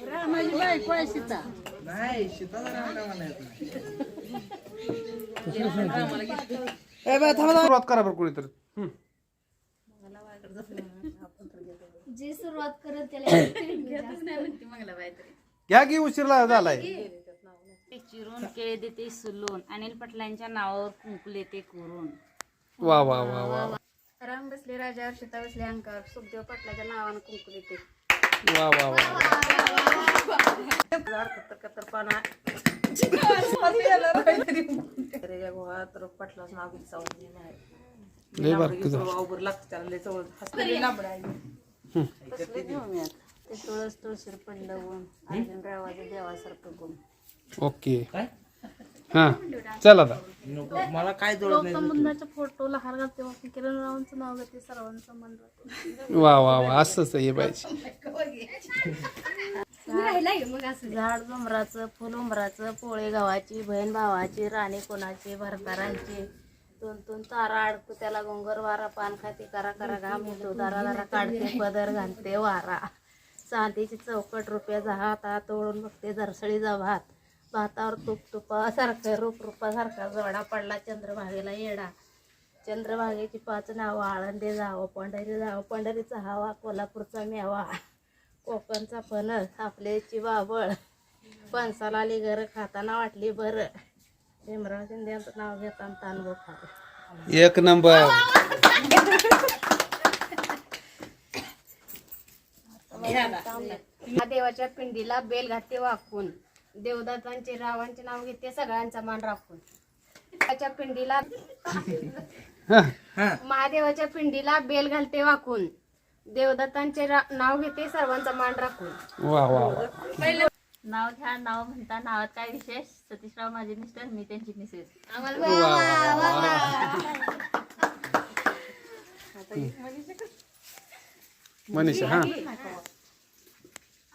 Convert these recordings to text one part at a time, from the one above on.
रामाची बायको आहे सीता नाही सीताराम काय म्हणायचं सुरुवात करा बरं कोणीतरी. जे सुरुवात करत त्याला घ्या की उशीर झालाय. चिरून केळे देते सुलून. अनिल पटलांच्या नावावर कुंकू देते कोरून. वा वा वा वा. बसले राजावर सीता बसले अंकावर सुखदेव पाटलाच्या नावानं कुंकू देते. वा वा वा लय बारकं झालं. ते तुळस तुळशीर पडलं ऊन. अर्जुन रावाचं देवासारखं गुण ओके. हा. चल आता नको. मला काय नाही फोटोला हार घालते मग किरण रावांचं नाव घेते सर्वांचं मन राहते वा वा वा असंच आहे पाहिजे झाड डोंबराचं फुल उमराचं पोळे गावाची बहीण भावाची राणी कोणाची भरतारांची. दोन दोन तारा अडकू त्याला गोंगर वारा पान खाते करा करा घाम येतो. दारा दारा काढते पदर घालते वारा. चांदीची चौकट रुपयाचा हात हात ओळून बघते झरसळीचा भात भातावर तूप तुपासारखं रूप रूपासारखा जोडा पडला चंद्रभागेला येडा. चंद्रभागेची पाच नावं आळंदे जावं पंढरी जावं. पंढरीचा हवा कोल्हापूरचा मेवा. कोकणचा फणस आपल्याची बाबळ फणसाला आली घर खाताना वाटली बरं. भीमराव शिंदेचं नाव घेताना तांदूळ खात एक नंबर. देवाच्या पिंडीला बेल घाते वाकून. देवदत्तांचे रावांचे नाव घेते सगळ्यांचा मान राखून. देवाच्या पिंडीला महादेवाच्या पिंडीला बेल घालते वाकून. देवदत्तांचे रा- नाव घेते सर्वांचा मान राखून. वा वा वा. नाव घ्या नाव म्हणता नावात काय विशेष? सतीशराव माझे मिस्टर मी त्यांची मिसेस. मनीषा हा.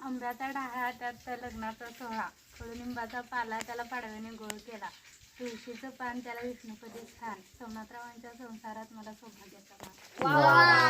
आंब्याचा ढाळा त्यात लग्नाचा सोहळा कडुलिंबाचा पाला त्याला पाडव्याने गोळ केला. तुळशीचं पान त्याला विष्णुपदी स्थान. सोमनाथरावांच्या संसारात मला सौभाग्याचा मान